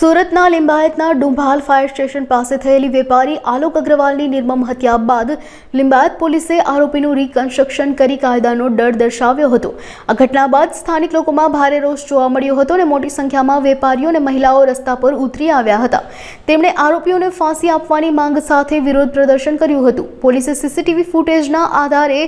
સુરતના લિંબાયતના Dumbhal fire station પાસે થયેલી વેપારી આલોક અગ્રવાલની નિર્મમ હત્યા બાદ લિંબાયત પોલીસે આરોપીનું રિકન્સ્ટ્રક્શન કરી કાયદાનો ડર દર્શાવ્યો હતો. આ ઘટના બાદ સ્થાનિક લોકોમાં ભારે રોષ જોવા મળ્યો હતો અને મોટી સંખ્યામાં વેપારીઓ અને મહિલાઓ રસ્તા પર ઉતરી આવ્યા હતા. તેમણે આરોપીઓને ફાંસી આપવાની માંગ સાથે વિરોધ પ્રદર્શન કર્યું હતું. પોલીસે સીસીટીવી ફૂટેજના આધારે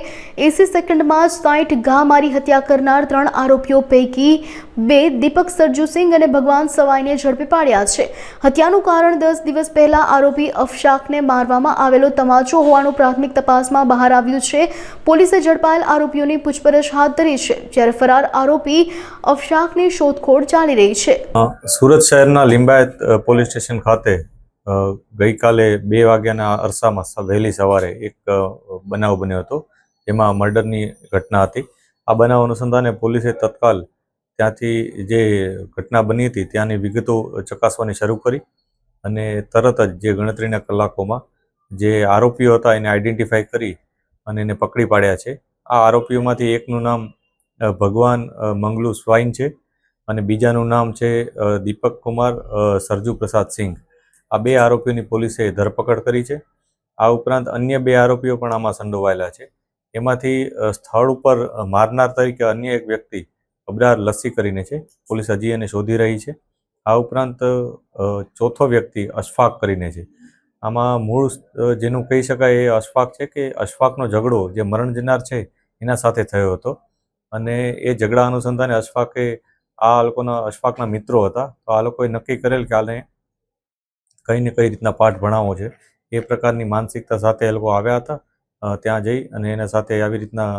એસી સેકન્ડમાં જ સાઠ ઘા મારી હત્યા કરનાર ત્રણ આરોપીઓ પૈકી બે દીપક સરજુસિંહ અને ભગવાન સવાઈને ઝડપી પાડ્યા છે. હત્યાનું કારણ દસ દિવસ પહેલા આરોપી અફશાકને મારવામાં આવેલો તમાચો હોવાનું પ્રાથમિક તપાસમાં બહાર આવ્યું છે. પોલીસે ઝડપાયેલ આરોપીઓની પૂછપરછ હાથ ધરી છે, જ્યારે ફરાર આરોપી અફશાકની શોધખોળ ચાલી રહી છે. સુરત શહેરના લિંબાયત પોલીસ સ્ટેશન ખાતે ગઈકાલે બે વાગ્યાના અરસામાં વહેલી સવારે એક બનાવ બન્યો હતો. જેમાં મર્ડરની ઘટના હતી. આ બનાવ અનુસંધાને પોલીસે તત્કાલ ત્યાંથી જે ઘટના બની હતી, ત્યાંની વિગતો ચકાસવાની શરૂ કરી અને તરત જ જે ગણતરીના કલાકોમાં જે આરોપીઓ હતા, એને આઈડેન્ટિફાઈ કરી અને એને પકડી પાડ્યા છે. આ આરોપીઓમાંથી એકનું નામ ભગવાન મંગલુ સ્વાઈન છે અને બીજાનું નામ છે દીપક કુમાર સરજુ પ્રસાદ સિંઘ. આ બે આરોપીઓની પોલીસે ધરપકડ કરી છે. આ ઉપરાંત અન્ય બે આરોપીઓ પણ આમાં સંડોવાયેલા છે. એમાંથી સ્થળ ઉપર મારનાર તરીકે અન્ય એક વ્યક્તિ અબરાર લસ્સી કરીને છે. પોલીસ હજી એને શોધી રહી છે. આ ઉપરાંત ચોથો વ્યક્તિ અશફાક કરીને છે. આમાં મૂળ જેનું કહી શકાય એ અશફાક છે કે અશફાકનો ઝઘડો જે મરણ જનાર છે એના સાથે થયો હતો. અને એ ઝઘડા અનુસંધાને અશફાકે આ લોકોના, અશફાકના મિત્રો હતા. તો આ લોકોએ નક્કી કરેલ કે આને કઈ ને કઈ રીતના પાઠ ભણાવવો છે. એ પ્રકારની માનસિકતા સાથે એ લોકો આવ્યા હતા. ત્યાં જઈ અને એના સાથે આવી રીતના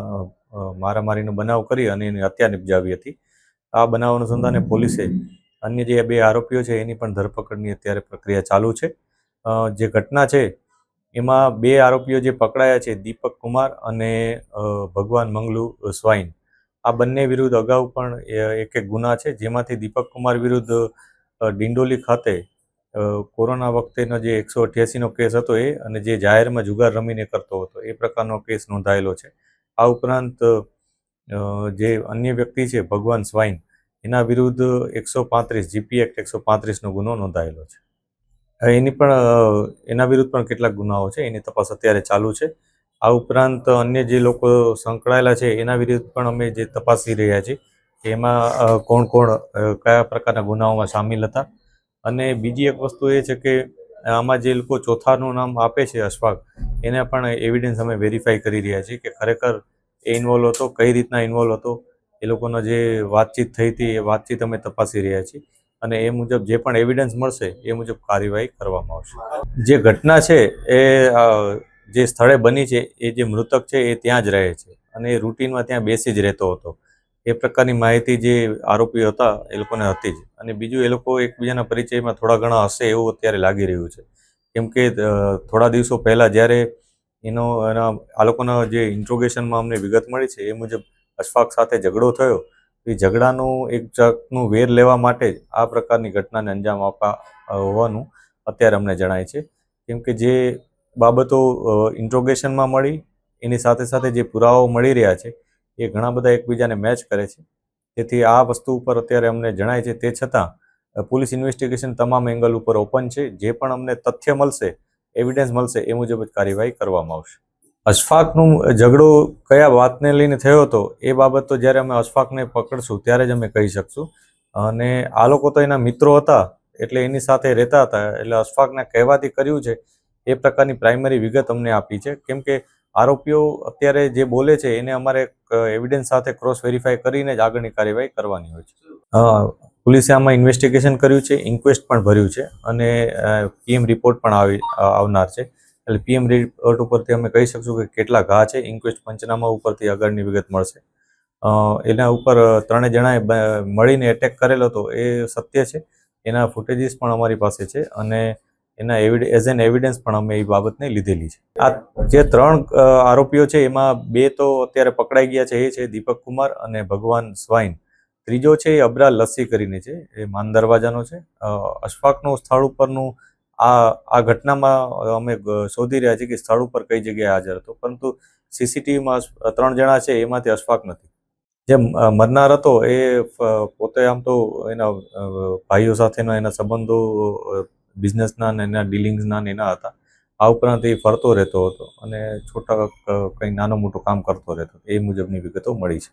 મારામારીનો બનાવ કરી અને એની હત્યા નિપજાવી હતી. આ બનાવ અનુસંધાને પોલીસે અન્ય જે બે આરોપીઓ છે, એની પણ ધરપકડની અત્યારે પ્રક્રિયા ચાલુ છે. જે ઘટના છે, એમાં બે આરોપીઓ જે પકડાયા છે, દીપક કુમાર અને ભગવાન મંગલુ સ્વાઈન. આ બંને વિરુદ્ધ અગાઉ પણ એક એક ગુના છે, જેમાંથી દીપક કુમાર વિરુદ્ધ ડિંડોલી ખાતે કોરોના વખતેનો જે એકસો અઠ્યાસીનો કેસ હતો એ અને જે જાહેરમાં જુગાર રમીને કરતો હતો, એ પ્રકારનો કેસ નોંધાયેલો છે. આ ઉપરાંત જે અન્ય વ્યક્તિ છે, ભગવાન સ્વાઈન, એના વિરુદ્ધ એકસો પાંત્રીસ, જીપી એક્ટ એકસો પાંત્રીસનો ગુનો નોંધાયેલો છે. એની પણ એના વિરુદ્ધ પણ કેટલાક ગુનાઓ છે, એની તપાસ અત્યારે ચાલુ છે. આ ઉપરાંત અન્ય જે લોકો સંકળાયેલા છે, એના વિરુદ્ધ પણ અમે જે તપાસી રહ્યા છીએ એમાં કોણ કોણ કયા પ્રકારના ગુનાઓમાં સામેલ હતા. અને બીજી એક વસ્તુ એ છે કે, આમાં જે લોકો ચોથાનું નામ આપે છે, અશફાક એને પણ એવિડન્સ અમે વેરીફાઈ કરી રહ્યા છીએ કે ખરેખર એ ઇન્વોલ્વ હતો, કઈ રીતના ઇન્વોલ્વ હતો, એ લોકોનો જે વાતચીત થઈ હતી, એ વાતચીત અમે તપાસી રહ્યા છીએ અને એ મુજબ જે પણ એવિડન્સ મળશે, એ મુજબ કાર્યવાહી કરવામાં આવશે. જે ઘટના છે, એ જે સ્થળે બની છે, એ જે મૃતક છે, એ ત્યાં જ રહે છે અને એ રૂટીનમાં ત્યાં બેસી જ રહેતો હતો. એ પ્રકારની માહિતી જે આરોપીઓ હતા, એ લોકોને હતી જ અને બીજું એ લોકો એકબીજાના પરિચયમાં થોડા ઘણા હશે એવું અત્યારે લાગી રહ્યું છે. કેમ કે થોડા દિવસો પહેલાં જ્યારે એનો, એના, આ લોકોના જે ઇન્ટ્રોગેશનમાં અમને વિગત મળી છે, એ મુજબ અશફાક સાથે ઝઘડો થયો. એ ઝઘડાનું એક જાતનું વેર લેવા માટે જ આ પ્રકારની ઘટનાને અંજામ આપવા હોવાનું અત્યારે અમને જણાય છે. કેમ કે જે બાબતો ઇન્ટ્રોગેશનમાં મળી, એની સાથે સાથે જે પુરાવાઓ મળી રહ્યા છે, એ ઘણા બધા એકબીજાને મેચ કરે છે. તેથી આ વસ્તુ ઉપર અત્યારે અમને જણાય છે. તે છતાં પોલીસ ઇન્વેસ્ટિગેશન તમામ એંગલ ઉપર ઓપન છે. જે પણ અમને તથ્ય મળશે એવિડન્સ મળશે, એ મુજબ જ કાર્યવાહી કરવામાં આવશે. અશફાકનું ઝઘડો કયા વાતને લઈને થયો હતો, એ બાબત તો જ્યારે અમે અશફાકને પકડશું ત્યારે જ અમે કહી શકશું. અને આ લોકો તો એના મિત્રો હતા, એટલે એની સાથે રહેતા હતા. એટલે અશફાકના કહેવાથી કર્યું છે, એ પ્રકારની પ્રાઇમરી વિગત અમને આપી છે. કેમ કે આરોપીઓ અત્યારે જે બોલે છે, એને અમારે એવિડન્સ સાથે ક્રોસ વેરીફાઈ કરીને જ આગળની કાર્યવાહી કરવાની હોય છે. પોલીસે આમાં ઇન્વેસ્ટિગેશન કર્યું છે ઇન્ક્વેસ્ટ પણ ભર્યું છે અને પીએમ રિપોર્ટ પણ આવી આવનાર છે. એટલે પીએમ રિપોર્ટ ઉપરથી અમે કહી શકશું કે કેટલા ઘા છે ઇન્ક્વેસ્ટ પંચનામા ઉપરથી આગળની વિગત મળશે. એના ઉપર ત્રણે જણાએ મળીને એટેક કરેલો હતો એ સત્ય છે. એના ફૂટેજીસ પણ અમારી પાસે છે અને એના એઝ એન એવિડન્સ પણ અમે એ બાબતને લીધેલી છે. આ જે ત્રણ આરોપીઓ છે એમાં બે તો અત્યારે પકડાઈ ગયા છે, એ છે દીપક કુમાર અને ભગવાન સ્વાઈન. ત્રીજો છે એ અબરા લસ્સી કરીને છે, એ માન દરવાજાનો છે. અશફાકનું સ્થળ ઉપરનું આ આ ઘટનામાં અમે શોધી રહ્યા છીએ કે સ્થળ ઉપર કઈ જગ્યાએ હાજર હતો. પરંતુ સીસીટીવીમાં ત્રણ જણા છે, એમાંથી અશફાક નથી. જે મરનાર હતો, એ પોતે આમ તો એના ભાઈઓ સાથેના એના સંબંધો બિઝનેસના ને એના ડીલિંગ્સના ને એના હતા. આ ઉપરાંત એ ફરતો રહેતો હતો અને છોટા કંઈ નાનું મોટું કામ કરતો રહેતો. એ મુજબની વિગતો મળી છે.